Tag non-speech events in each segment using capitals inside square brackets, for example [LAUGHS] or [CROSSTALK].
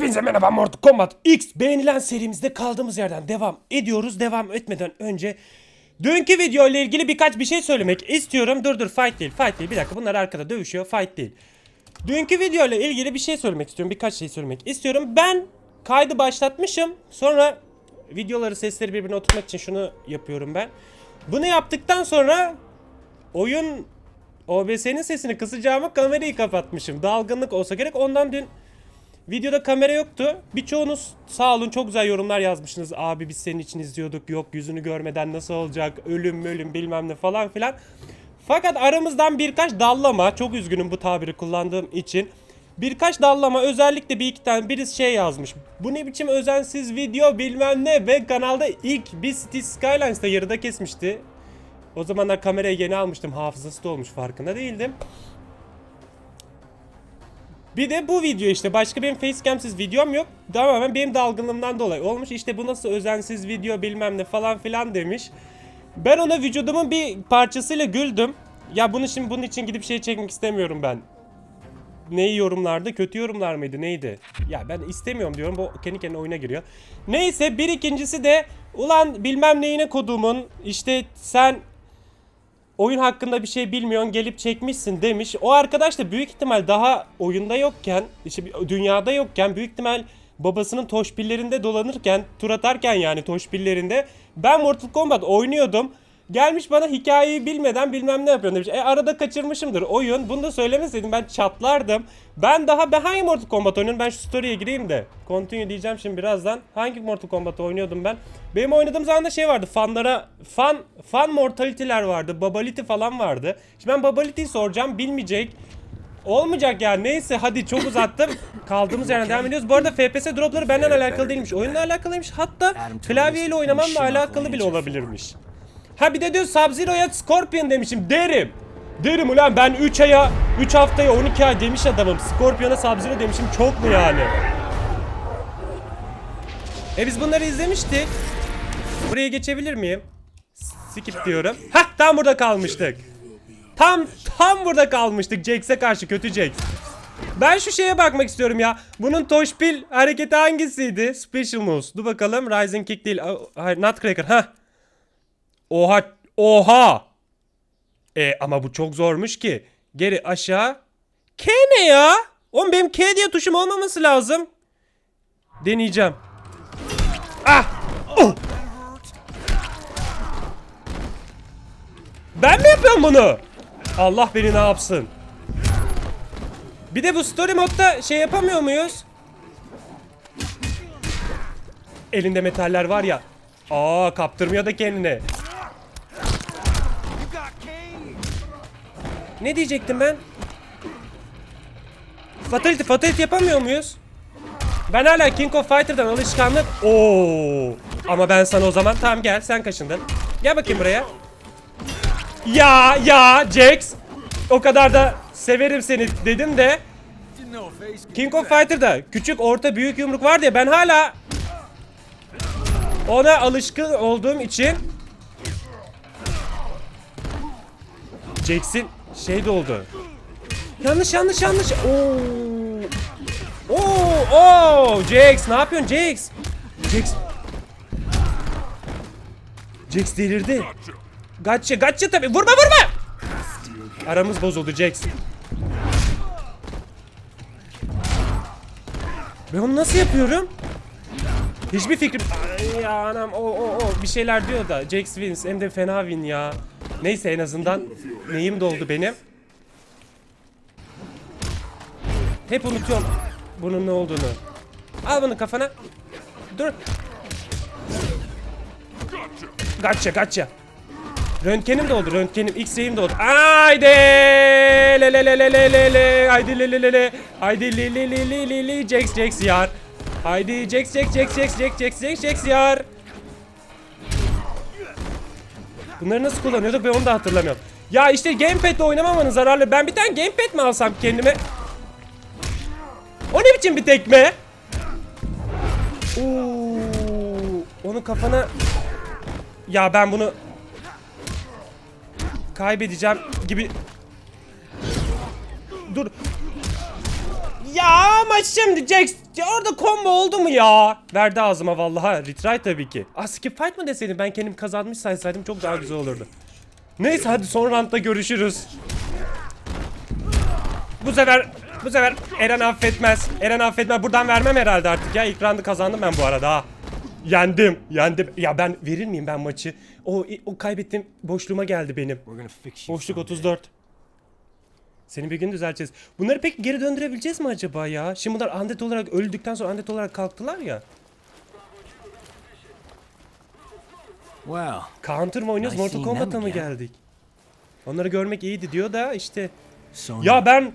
Hepinize merhaba Mortal Kombat X beğenilen serimizde kaldığımız yerden devam ediyoruz. Devam etmeden önce dünkü video ile ilgili birkaç bir şey söylemek istiyorum. Dur dur fight değil fight değil bir dakika bunlar arkada dövüşüyor fight değil. Dünkü video ile ilgili bir şey söylemek istiyorum birkaç şey söylemek istiyorum. Ben kaydı başlatmışım sonra videoları sesleri birbirine oturtmak için şunu yapıyorum ben. Bunu yaptıktan sonra oyun OBS'nin sesini kısacağıma kamerayı kapatmışım. Dalgınlık olsa gerek ondan dün Videoda kamera yoktu. Birçoğunuz sağ olun çok güzel yorumlar yazmışsınız. Abi biz senin için izliyorduk. Yok yüzünü görmeden nasıl olacak? Ölüm ölüm bilmem ne falan filan. Fakat aramızdan birkaç dallama, çok üzgünüm bu tabiri kullandığım için. Birkaç dallama özellikle bir iki tane birisi şey yazmış. Bu ne biçim özensiz video bilmem ne ve kanalda ilk bir City Skylines'ta yarıda kesmişti. O zamanlar kamerayı yeni almıştım hafızası da olmuş farkında değildim. Bir de bu video işte başka benim facecam'siz videom yok. Tamamen benim dalgınlığımdan dolayı olmuş. İşte bu nasıl özensiz video bilmem ne falan filan demiş. Ben ona vücudumun bir parçasıyla güldüm. Ya bunu şimdi bunun için gidip şey çekmek istemiyorum ben. Neyi yorumlardı? Kötü yorumlar mıydı? Neydi? Ya ben istemiyorum diyorum. Bu kendi kendine oyuna giriyor. Neyse bir ikincisi de ulan bilmem neyine koduğumun işte sen oyun hakkında bir şey bilmiyorsun gelip çekmişsin demiş. O arkadaş da büyük ihtimal daha oyunda yokken, işte dünyada yokken büyük ihtimal babasının toşpillerinde dolanırken, tur atarken yani toşpillerinde ben Mortal Kombat oynuyordum. Gelmiş bana hikayeyi bilmeden bilmem ne yapıyorsun demiş. E arada kaçırmışımdır oyun. Bunu da söylemeseydim ben çatlardım. Ben daha ben hangi Mortal Kombat oynuyorum? Ben şu story'e gireyim de. Continue diyeceğim şimdi birazdan. Hangi Mortal Kombat oynuyordum ben? Benim oynadığım zaman da şey vardı. Fanlara fan fan mortality'ler vardı. Babality falan vardı. Şimdi ben Babality'yi soracağım. Bilmeyecek. Olmayacak ya. Neyse hadi çok uzattım. [LAUGHS] Kaldığımız yerden devam ediyoruz. Bu arada FPS dropları benden alakalı değilmiş. Oyunla alakalıymış. Hatta klavyeyle oynamamla alakalı bile olabilirmiş. Ha bir de diyor Sub-Zero'ya Scorpion demişim. Derim. Derim ulan ben 3 aya, 3 haftaya 12 ay demiş adamım. Scorpion'a Sub-Zero demişim. Çok mu yani? E biz bunları izlemiştik. Buraya geçebilir miyim? Skip diyorum. Hah tam burada kalmıştık. Tam tam burada kalmıştık Jax'e karşı kötü Jax. Ben şu şeye bakmak istiyorum ya. Bunun Toşpil hareketi hangisiydi? Special Moves. Dur bakalım. Rising Kick değil. Hayır Nutcracker. Ha. Oha. Oha. E ama bu çok zormuş ki. Geri aşağı. K ne ya? Oğlum benim K diye tuşum olmaması lazım. Deneyeceğim. Ah. Oh. Ben mi yapıyorum bunu? Allah beni ne yapsın? Bir de bu story modda şey yapamıyor muyuz? Elinde metaller var ya. Aa kaptırmıyor da kendine. Ne diyecektim ben? Fatality, fatality yapamıyor muyuz? Ben hala King of Fighter'dan alışkanlık... Oo. Ama ben sana o zaman tamam gel sen kaşındın. Gel bakayım buraya. Ya ya Jax. O kadar da severim seni dedim de. King of Fighter'da küçük orta büyük yumruk var diye ben hala ona alışkın olduğum için Jax'in şey de oldu. Yanlış yanlış yanlış. Oo. Oo, oo, Jax ne yapıyorsun Jax? Jax. Jax delirdi. Gotcha, gotcha tabi. Vurma vurma. Aramız bozuldu Jax. Ben onu nasıl yapıyorum? Hiçbir fikrim... Ay ya anam o o o bir şeyler diyor da Jax wins hem de fena win ya. Neyse en azından neyim doldu benim. Hep unutuyorum bunun ne olduğunu. Al bunu kafana. Dur. Gotcha gotcha. Röntgenim de oldu röntgenim X-ray'im de oldu. Haydi le le le haydi le le le haydi Jax Jax yar. Haydi Jax Jax Jax Jax Jax Jax Jax Jax yar. Bunları nasıl kullanıyorduk ben onu da hatırlamıyorum. Ya işte gamepad'le oynamamanın zararlı. Ben bir tane gamepad mi alsam kendime? O ne biçim bir tekme? Oo, onu kafana... Ya ben bunu... Kaybedeceğim gibi... Dur. Ya ama şimdi Jax... Ya orada combo oldu mu ya? Verdi ağzıma vallahi. Retry tabii ki. Aa skip fight mı deseydim ben kendim kazanmış saysaydım çok daha güzel olurdu. Neyse hadi son roundda görüşürüz. Bu sefer bu sefer Eren affetmez. Eren affetmez. Buradan vermem herhalde artık ya. İlk roundu kazandım ben bu arada ha. Yendim. Yendim. Ya ben verir miyim ben maçı? O o kaybettim. Boşluğuma geldi benim. Boşluk someday. 34. Seni bir gün düzelteceğiz. Bunları pek geri döndürebileceğiz mi acaba ya? Şimdi bunlar undead olarak öldükten sonra undead olarak kalktılar ya. Well, Counter mı oynuyoruz? Mortal Kombat'a mı geldik? Onları görmek iyiydi diyor da işte. Sonya, Ya ben...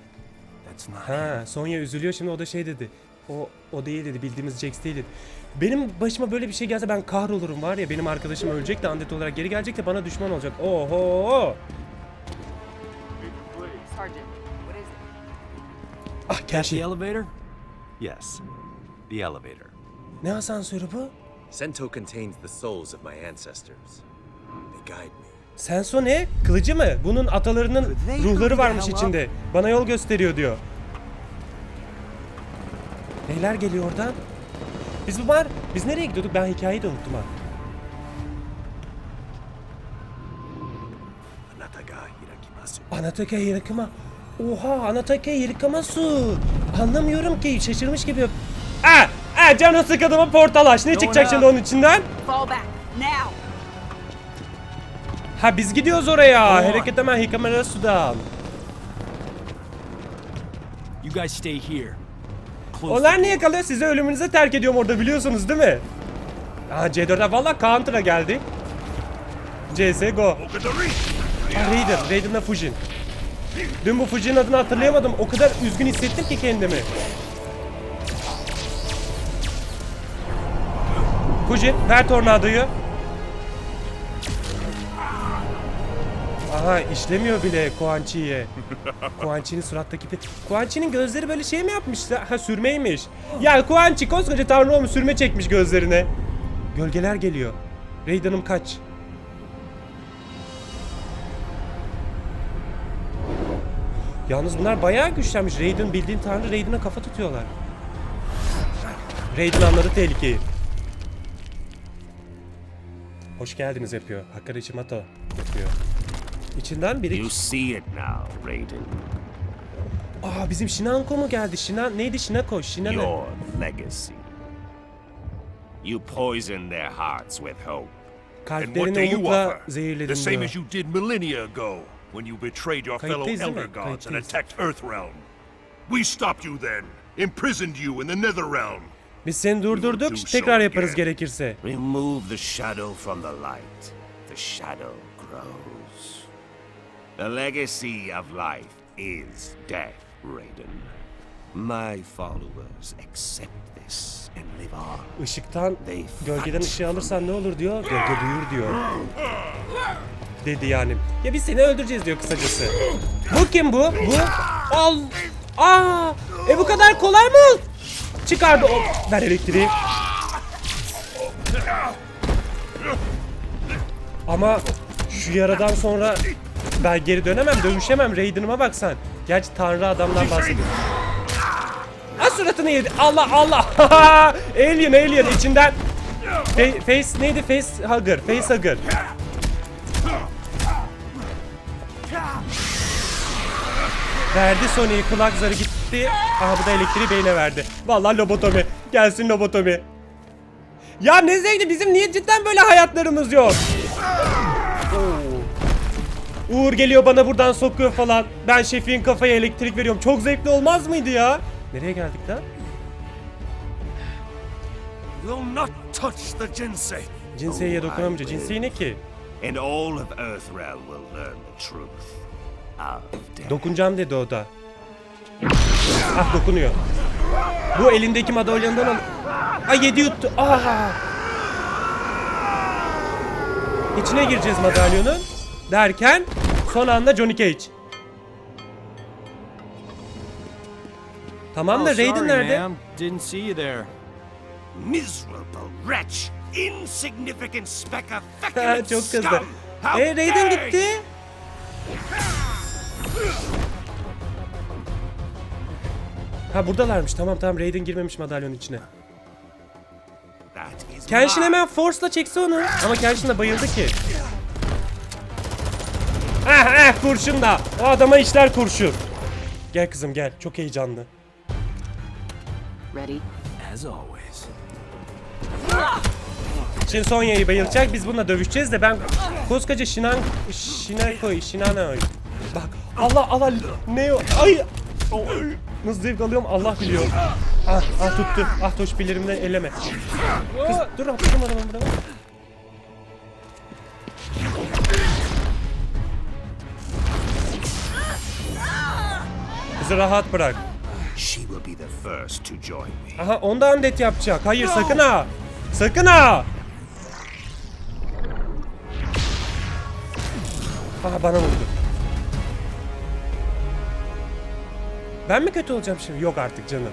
Ha Sonya üzülüyor şimdi o da şey dedi. O o değil dedi bildiğimiz Jax değil dedi. Benim başıma böyle bir şey gelse ben kahrolurum var ya benim arkadaşım ölecek de undead olarak geri gelecek de bana düşman olacak. Oho. Sergeant, what is it? Ah The gerçi. elevator? Yes, the elevator. Ne asansörü bu? Sento contains the souls of my ancestors. They guide me. Senso ne? Kılıcı mı? Bunun atalarının ruhları varmış içinde. Bana yol gösteriyor diyor. Neyler geliyor oradan? Biz bu var. Biz nereye gidiyorduk? Ben hikayeyi de unuttum ha. Hirakimasu. Anatake Hirakama. Oha Anatake Hirakamasu. Anlamıyorum ki. Şaşırmış gibi. Aa! Aa canı sıkadımı portal aç. Ne çıkacak şimdi onun içinden? Fall back, now! Ha biz gidiyoruz oraya. Hareket hemen Hikamara sudan. You guys stay here. Onlar niye kalıyor? Sizi ölümünüze terk ediyorum orada biliyorsunuz değil mi? Aa C4'e valla Counter'a geldi. CSGO. Aa, Raider. Raider'la Fujin. Dün bu Fujin'in adını hatırlayamadım. O kadar üzgün hissettim ki kendimi. Fujin ver tornadoyu. Aha işlemiyor bile. Quan [LAUGHS] Chi'nin surattaki... Quan Chi'nin gözleri böyle şey mi yapmışlar? Ha sürmeymiş. Ya Quan Chi koskoca tanrı olmuş sürme çekmiş gözlerine. Gölgeler geliyor. Raiden'ım kaç. Yalnız bunlar bayağı güçlenmiş. Raiden bildiğin tanrı Raiden'a kafa tutuyorlar. Raiden anladı tehlikeyi. Hoş geldiniz yapıyor. Hakari Ichimato yapıyor. İçinden biri... You see it now, Raiden. Aa bizim Shinanko mu geldi? Shinan neydi Shinako? Shinan Your legacy. You poisoned their hearts with hope. And what do kalplerini you umutla zehirledin The same diyor. as you did millennia ago, when you betrayed your fellow Kayıttayız değil mi? Elder Gods and Kayıttayız. attacked Earthrealm. We stopped you then, imprisoned you in the Netherrealm. Biz seni durdurduk. Tekrar yaparız gerekirse. Remove the shadow from the light. The shadow grows. The legacy of life is death, Raiden. My followers accept this and live on. Işıktan They gölgeden ışığı alırsan ne olur diyor. Gölge duyur diyor. [GASPS] [LAUGHS] Dedi yani. Ya biz seni öldüreceğiz diyor kısacası. Bu kim bu? Bu al. Aa! E bu kadar kolay mı? Çıkardı o. Ver elektriği. Ama şu yaradan sonra ben geri dönemem, dövüşemem. Raiden'ıma bak sen. Gerçi tanrı adamdan bahsediyor. Ha suratını yedi. Allah Allah. [LAUGHS] alien alien içinden. Fa- face neydi? Face hugger. Face hugger. Verdi Sony'yi kulak zarı gitti. Aha bu da elektriği beyne verdi. Vallahi lobotomi. Gelsin lobotomi. Ya ne zevkli bizim niye cidden böyle hayatlarımız yok? Oo. Uğur geliyor bana buradan sokuyor falan. Ben şefin kafaya elektrik veriyorum. Çok zevkli olmaz mıydı ya? Nereye geldik lan? Will not touch the Jinsei. Cinseye Oh, dokunamayacak. I will. Cinseye ne ki? And all of Earthrealm will learn the truth. Dokunacağım dedi o da. Ah dokunuyor. Bu elindeki madalyondan al. Ay yedi yuttu. Aa. İçine gireceğiz madalyonun. Derken son anda Johnny Cage. Tamam Oh, da Raiden sorry, nerede? ma'am. Didn't see you there. Miserable wretch! Insignificant speck of [LAUGHS] Çok kızdı. E Raiden gitti. Ha buradalarmış. Tamam tamam Raiden girmemiş madalyonun içine. Kenshin hemen force'la çekse onu. Ama Kenshin de bayıldı ki. Ah ah kurşun da. O adama işler kurşun. Gel kızım gel. Çok heyecanlı. Ready? As always. Şimdi Sonya'yı bayılacak. Biz bununla dövüşeceğiz de ben koskoca Shinan Shinako Shinano. Bak Allah Allah ne o? Ay. Ay. Nasıl zevk alıyorum Allah biliyor. Ah, ah tuttu. Ah toş bilirimden eleme. Kız dur atladım adamı buraya. Kızı rahat bırak. Aha onda undead yapacak. Hayır sakın ha. Sakın ha. Aha bana vurdu. Ben mi kötü olacağım şimdi? Yok artık canım.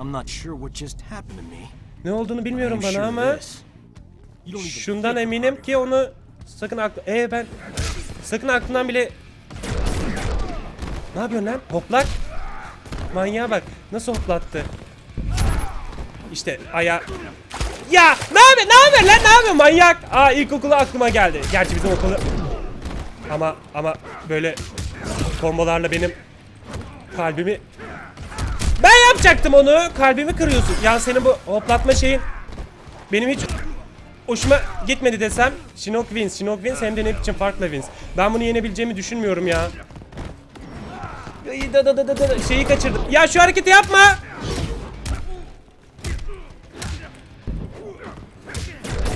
I'm not sure what just happened to me. Ne olduğunu bilmiyorum bana ama şundan eminim ki onu sakın aklı... Ee ben... Sakın aklından bile... Ne yapıyorsun lan? Hoplak. Manyağa bak. Nasıl hoplattı? İşte aya... Ya ne yapıyorsun? Ne yapıyorsun lan? Ne yapıyorsun manyak? Aa ilkokulu aklıma geldi. Gerçi bizim okulu... Ama ama böyle kombolarla benim kalbimi... Ben yapacaktım onu. Kalbimi kırıyorsun. Ya senin bu hoplatma şeyin benim hiç hoşuma gitmedi desem Shinnok wins. Shinnok wins hem de ne biçim farklı wins. Ben bunu yenebileceğimi düşünmüyorum ya. Da, da, da, da, da, şeyi kaçırdım. Ya şu hareketi yapma.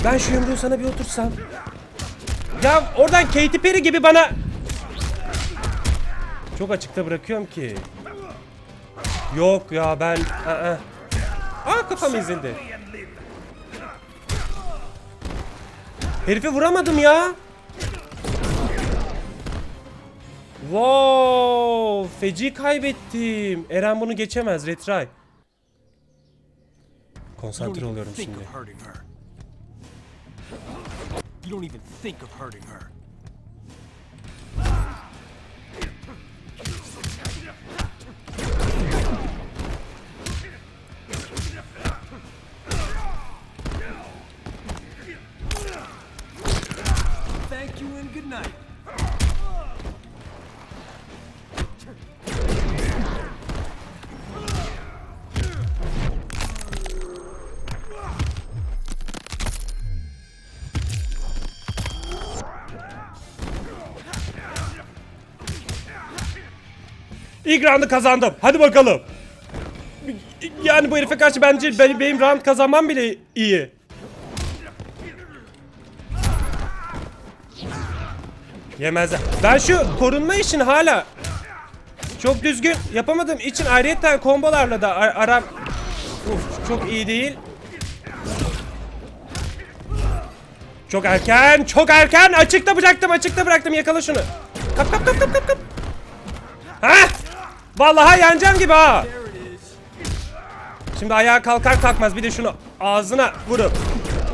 Ben şu yumruğu sana bir otursam. Ya oradan Katy Perry gibi bana... Çok açıkta bırakıyorum ki. Yok ya ben... Aa, Aa kafam ezildi. Herifi vuramadım ya. Wow, feci kaybettim. Eren bunu geçemez, retry. Konsantre oluyorum şimdi. You don't even think of hurting her. Thank you and good night. İlk roundu kazandım. Hadi bakalım. Yani bu herife karşı bence benim, benim round kazanmam bile iyi. Yemezler. Ben şu korunma işini hala çok düzgün yapamadığım için ayrıyeten kombolarla da ar- aram Uf, çok iyi değil. Çok erken, çok erken. Açıkta bıraktım, açıkta bıraktım. Yakala şunu. Kap kap kap kap kap kap. Ha? Vallahi yanacağım gibi ha. Şimdi ayağa kalkar kalkmaz bir de şunu ağzına vurup.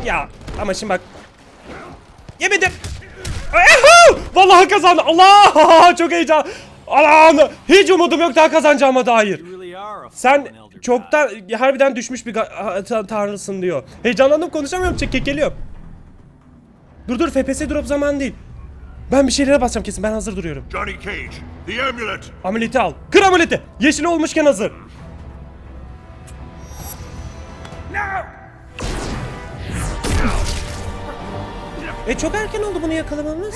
Ya ama şimdi bak. Yemedim. Ehu! Vallahi kazandı. Allah! [LAUGHS] Çok heyecan. Allah'ım. Hiç umudum yok daha kazanacağıma dair. Sen çoktan harbiden düşmüş bir tanrısın diyor. Heyecanlandım konuşamıyorum çek kekeliyorum. Dur dur FPS drop zaman değil. Ben bir şeylere basacağım kesin ben hazır duruyorum. Johnny Cage, the amulet! Amuleti al. Kır amuleti. Yeşil olmuşken hazır. E çok erken oldu bunu yakalamamız.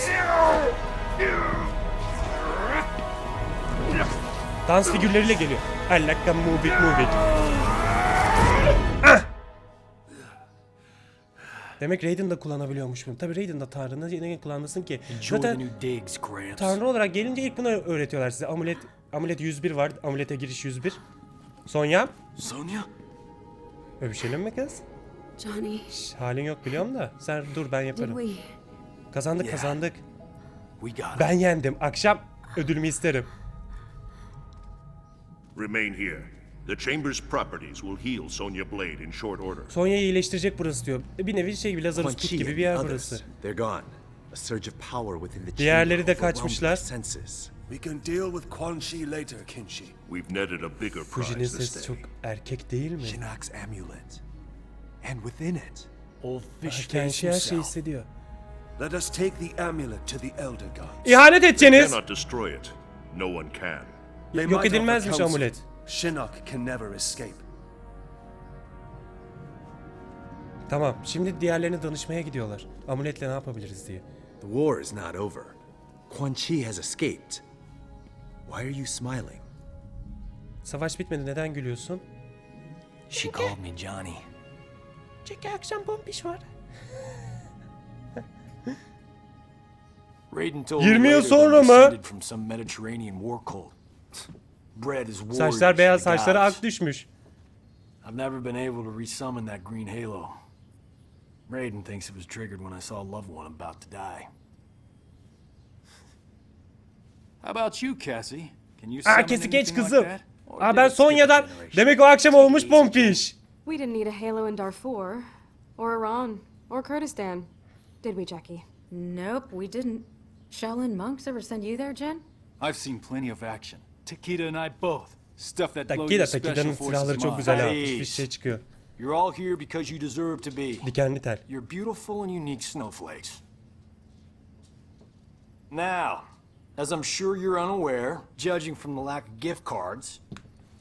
Dans figürleriyle geliyor. I like a move it move it. Demek Raiden'da kullanabiliyormuşum. Tabi Raiden'da Tanrı'nı yine kullanmasın ki. Zaten. Tanrı olarak gelince ilk bunu öğretiyorlar size. Amulet amulet 101 var. Amulete giriş 101. Sonya Sonia? öpüşelim mi kız? Johnny, Şş, halin yok biliyorum da. Sen dur ben yaparım. Kazandık Yeah. kazandık. We got. Ben yendim. Akşam ödülümü isterim. Remain here. The Chamber's properties will heal Sonya Blade in short order. Sonya'yı iyileştirecek burası diyor. Bir nevi şey gibi Lazarus Pit Quan Chi gibi and bir yer burası. others, they're gone. A surge of power within the Diğerleri de chamber overwhelmed kaçmışlar. We can deal with Quan Chi later, Kinshi. We've netted a bigger Fuji'nin prize this sesi day. çok erkek değil mi? Shinnok's amulet. And within it, old fish Kenshi face her şeyi hissediyor. Let us take the amulet to the Elder Gods. İhanet edeceğiniz. Cannot destroy it. No one can. They Yok edilmezmiş amulet. Shinnok can never escape. Tamam şimdi diğerlerine danışmaya gidiyorlar. Amuletle ne yapabiliriz diye. The war is not over. Quan Chi has escaped. Why are you smiling? Savaş bitmedi neden gülüyorsun? She called me Johnny. Çünkü akşam pompiş var. Raiden told 20 me yıl later they sonra mı? descended from some Mediterranean war cult. Bred as warriors Saçlar for beyaz the saçları gods. ak düşmüş. I've never been able to resummon that green halo. Raiden thinks it was triggered when I saw a loved one about to die. How about you, Cassie? Can you Aa summon kesik geç anything like kızım. that? Or Aa did ben it skip a Sonya'dan. generation? Demek o akşam olmuş pompiş. We didn't need a halo in Darfur, or Iran, or Kurdistan. Did we, Jackie? Nope, we didn't. Shaolin monks ever send you there, Jen? I've seen plenty of action. Takeda and I both. Stuff that Takida'nın forces silahları çok güzel yapmış. Bir şey çıkıyor. You're all here because you deserve to be. Dikenli tel. You're beautiful and unique snowflakes. Now, as I'm sure you're unaware, judging from the lack of gift cards,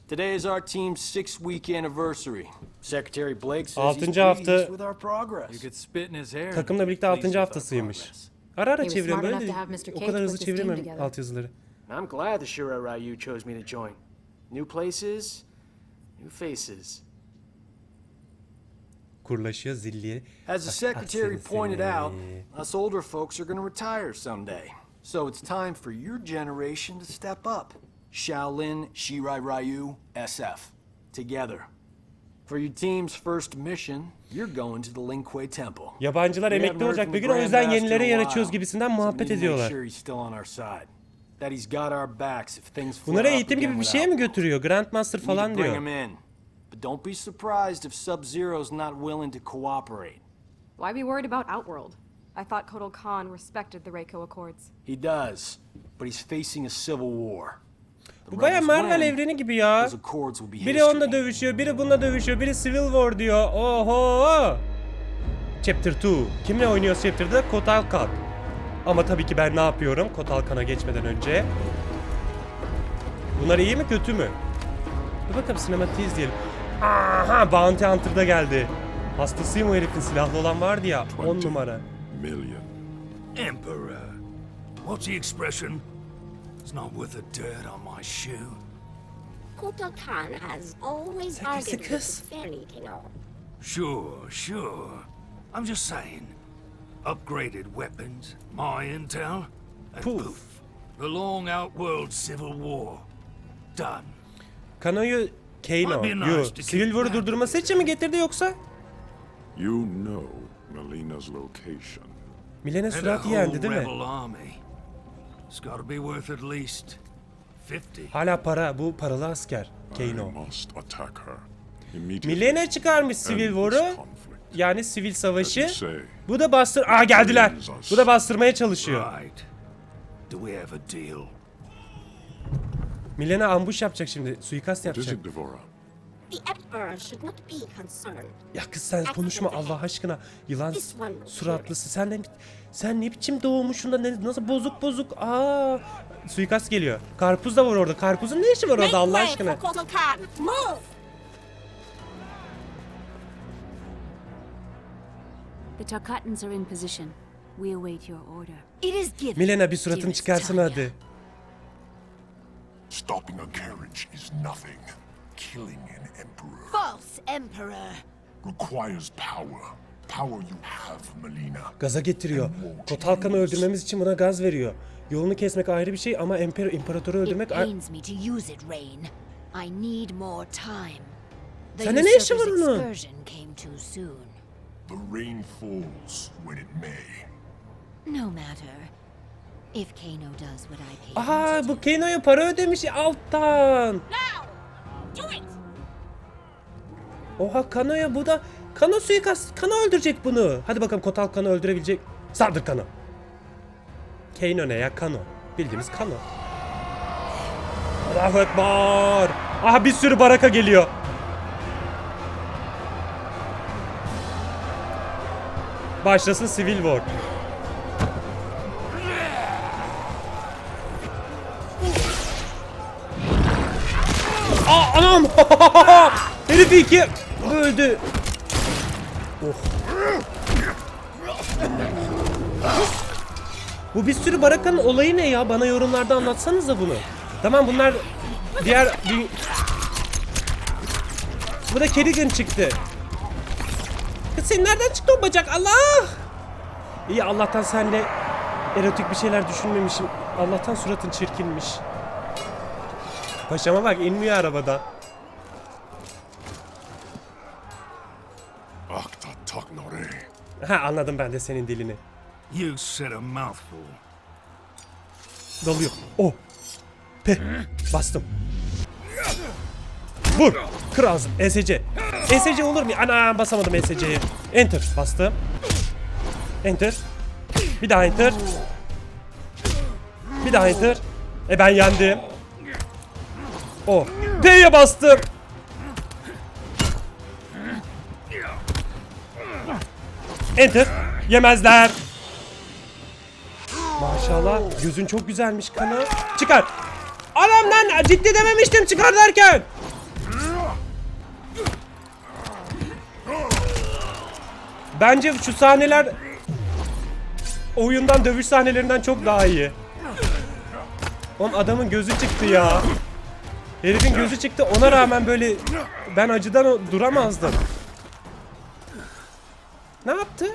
today is our team's six-week anniversary. Secretary Blake says he's hafta- pleased with our progress. You could spit in his hair. Takımla birlikte Pleased 6. with our haftasıymış. Ara ara çeviriyorum smart böyle enough to have de Mr. o kadar hızlı çeviremem together. altyazıları. I'm glad the Shira Ryu chose me to join. New places, new faces. Kurlaşıyor zilliye. As the secretary pointed out, us older folks are going to retire someday. So it's time for your generation to step up. Shaolin Shirai Ryu SF. Together. For your team's first mission, you're going to the Lin Kuei Temple. Yabancılar emekli olacak bir gün o yüzden yenilere yer açıyoruz gibisinden muhabbet ediyorlar. Bunları eğitim gibi bir şeye mi götürüyor? Grandmaster falan bring diyor. But don't be surprised if Sub-Zero's not willing to cooperate. Why be worried about Outworld? I thought Kotal Khan respected the Reiko Accords. He does, but he's facing a civil war. Bu baya Marvel evreni gibi ya. Biri onunla dövüşüyor, biri bununla dövüşüyor, biri Civil War diyor. Oho! Chapter 2. Kimle oynuyor Chapter'da? Kotal Khan. Ama tabii ki ben ne yapıyorum Kotal Khan'a geçmeden önce? Bunlar iyi mi kötü mü? Dur bakalım sinematiği izleyelim. Aha Bounty Hunter da geldi. Hastasıyım o herifin silahlı olan vardı ya 10 numara. Million. Emperor. What's the expression? It's not worth the dirt on my shoe. Kotal Khan has always argued with the fairly, you know. Sure, sure. I'm just saying. Upgraded weapons, my intel, and Poof. poof. The long outworld civil war. Done. Kano'yu Kano, keep Civil War'u that. durdurması için mi getirdi yoksa? You know Melina's location. Milene And a surat whole yendi değil mi? rebel army. It's gotta be worth at least 50. Hala para, bu paralı asker. I Kano. must attack her. Immediately. Milene çıkarmış Civil conflict. Yani sivil savaşı. Bu da bastır... Aa geldiler. Bu da bastırmaya çalışıyor. Right. Do we have a deal? Milene ambush yapacak şimdi. Suikast yapacak. Ya kız sen konuşma Allah aşkına. Yılan suratlısı. Sen ne, sen ne biçim doğmuşsun da ne, nasıl bozuk bozuk. Aa, suikast geliyor. Karpuz da var orada. Karpuzun ne işi var orada Allah aşkına? The Tarkatans are in position. We await your order. It is given. Milena bir suratını Dearest çıkarsana Talia. hadi. Stopping a carriage is nothing. Killing an emperor False Emperor. requires power. Power you have, Melina. Gaza getiriyor. Kotalkan'ı öldürmemiz için buna gaz veriyor. Yolunu kesmek ayrı bir şey ama emper imparatoru It öldürmek... a- pains me to use it, Rain. I need more time. The Sende ne işi var usurper's onun? excursion came too soon. The rain falls when it may. No matter. If Kano does what I pay him Aha to bu do. Keno'ya para ödemiş alttan. Now! Do it! Oha Kano'ya bu da... Kano suikast... Kano öldürecek bunu. Hadi bakalım Kotal Kan'ı öldürebilecek. Saldır Kano. Kano ne ya? Kano. Bildiğimiz Kano. Allahu Ekber. Aha bir sürü baraka geliyor. Başlasın Civil War. Aa anam! [LAUGHS] Herif iki öldü. Oh. Bu bir sürü barakanın olayı ne ya? Bana yorumlarda anlatsanıza bunu. Tamam bunlar diğer. Bu da Kerrigan çıktı. Senin nereden çıktı o bacak? Allah! İyi Allah'tan senle erotik bir şeyler düşünmemişim. Allah'tan suratın çirkinmiş. Paşama bak inmiyor arabada. Ha anladım ben de senin dilini. You said a mouthful. Dalıyor. Oh. P. Bastım. Vur. Kır ağzı. ESC. ESC olur mu? Ana basamadım ESC'ye. Enter. Bastım. Enter. Bir daha enter. Bir daha enter. E ben yendim. O. P'ye bastım. Enter. Yemezler. Maşallah gözün çok güzelmiş kana. Çıkar. Anam lan ciddi dememiştim çıkar derken. Bence şu sahneler oyundan dövüş sahnelerinden çok daha iyi. Oğlum adamın gözü çıktı ya. Herifin gözü çıktı ona rağmen böyle ben acıdan duramazdım. Ne yaptı?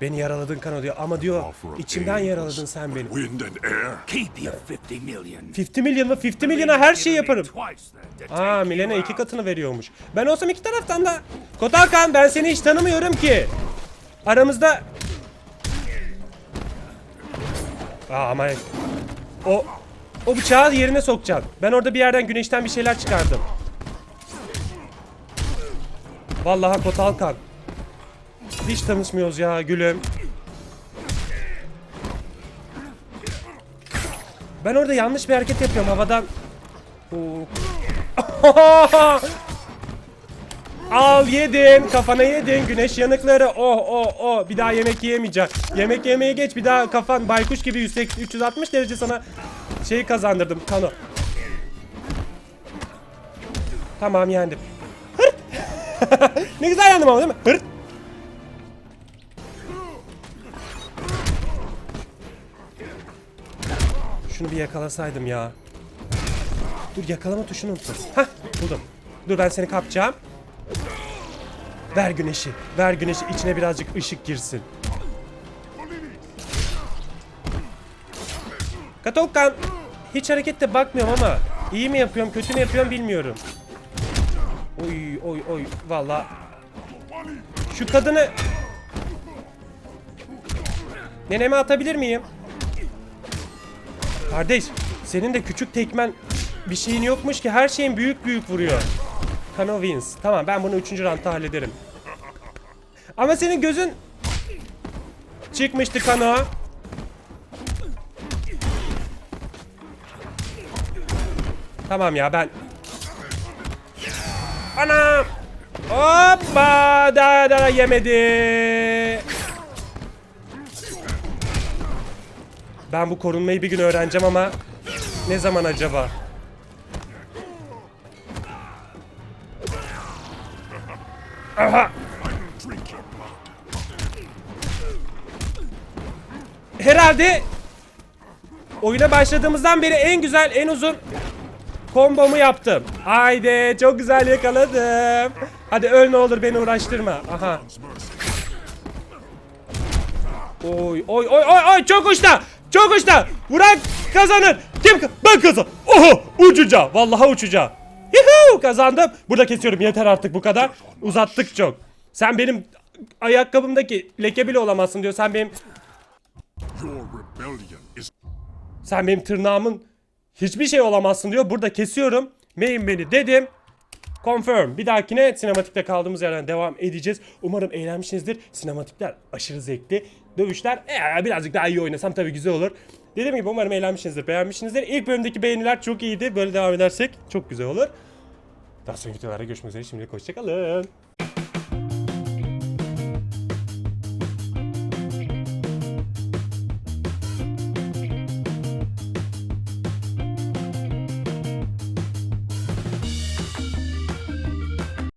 Beni yaraladın Kano diyor ama diyor içimden yaraladın sen beni. Wind and air. Keep your 50 million. 50 milyon mu? 50 milyona her şeyi yaparım. Aa Milen'e iki katını veriyormuş. Ben olsam iki taraftan da. Kotalkan ben seni hiç tanımıyorum ki. Aramızda... Aa ama... O... O bıçağı yerine sokacaksın. Ben orada bir yerden güneşten bir şeyler çıkardım. Vallahi Kotalkan. Hiç tanışmıyoruz ya gülüm. Ben orada yanlış bir hareket yapıyorum havadan. [LAUGHS] Al yedin kafana yedin güneş yanıkları oh oh oh. Bir daha yemek yiyemeyeceksin yemek yemeye geç bir daha kafan baykuş gibi 180 360 derece sana şeyi kazandırdım kano. Tamam yendim. [LAUGHS] Ne güzel yendim ama değil mi? Hırt Şunu bir yakalasaydım ya Dur yakalama tuşunu unuttum. Hah buldum. Dur ben seni kapacağım. Ver güneşi. Ver güneşi içine birazcık ışık girsin. Katolkan hiç harekette bakmıyorum ama iyi mi yapıyorum kötü mü yapıyorum bilmiyorum. Oy oy oy valla. Şu kadını Neneme atabilir miyim? Kardeş senin de küçük tekmen bir şeyin yokmuş ki her şeyin büyük büyük vuruyor. Kano wins. Tamam ben bunu 3. roundda hallederim. Ama senin gözün çıkmıştı Kano. Tamam ya ben Anam Hoppa da da yemedi. Ben bu korunmayı bir gün öğreneceğim ama ne zaman acaba? Aha. Herhalde oyuna başladığımızdan beri en güzel, en uzun kombomu yaptım. Haydi çok güzel yakaladım. Hadi öl ne olur beni uğraştırma. Aha. Oy oy oy oy oy çok uçta. Çok uçta. Vuran kazanır. Kim ben kazan. Oho uçuca. Vallahi uçuca. Yuhuu kazandım. Burada kesiyorum yeter artık bu kadar. Uzattık çok. Sen benim ayakkabımdaki leke bile olamazsın diyor. Sen benim sen benim tırnağımın hiçbir şey olamazsın diyor. Burada kesiyorum. Main beni dedim. Confirm. Bir dahakine sinematikte kaldığımız yerden devam edeceğiz. Umarım eğlenmişsinizdir. Sinematikler aşırı zevkli. Dövüşler ee, birazcık daha iyi oynasam tabii güzel olur. Dediğim gibi umarım eğlenmişsinizdir, beğenmişsinizdir. İlk bölümdeki beğeniler çok iyiydi. Böyle devam edersek çok güzel olur. Daha sonraki videolarda görüşmek üzere. Şimdilik hoşçakalın.